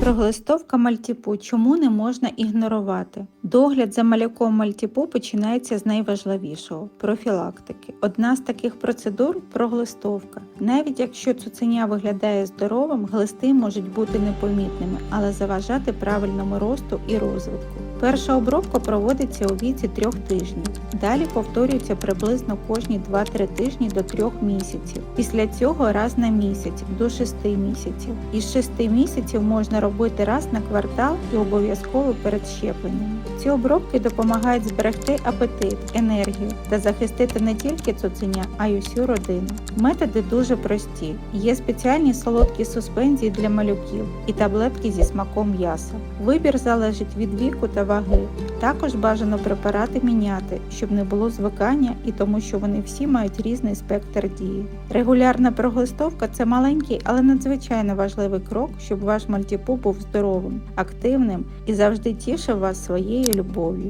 Проглистовка мальтіпу чому не можна ігнорувати? Догляд за маляком мальтіпу починається з найважливішого профілактики. Одна з таких процедур проглистовка. Навіть якщо цуценя виглядає здоровим, глисти можуть бути непомітними, але заважати правильному росту і розвитку. Перша обробка проводиться у віці трьох тижнів. Далі повторюється приблизно кожні 2-3 тижні до 3 місяців. Після цього раз на місяць до 6 місяців. Із 6 місяців можна робити раз на квартал і обов'язково перед щепленням. Ці обробки допомагають зберегти апетит, енергію та захистити не тільки цуценя, а й усю родину. Методи дуже прості. Є спеціальні солодкі суспензії для малюків і таблетки зі смаком м'яса. Вибір залежить від віку та ваги. Також бажано препарати міняти, щоб не було звикання і тому, що вони всі мають різний спектр дії. Регулярна проглистовка це маленький, але надзвичайно важливий крок, щоб ваш мальтіпу був здоровим, активним і завжди тішив вас своєю любов'ю.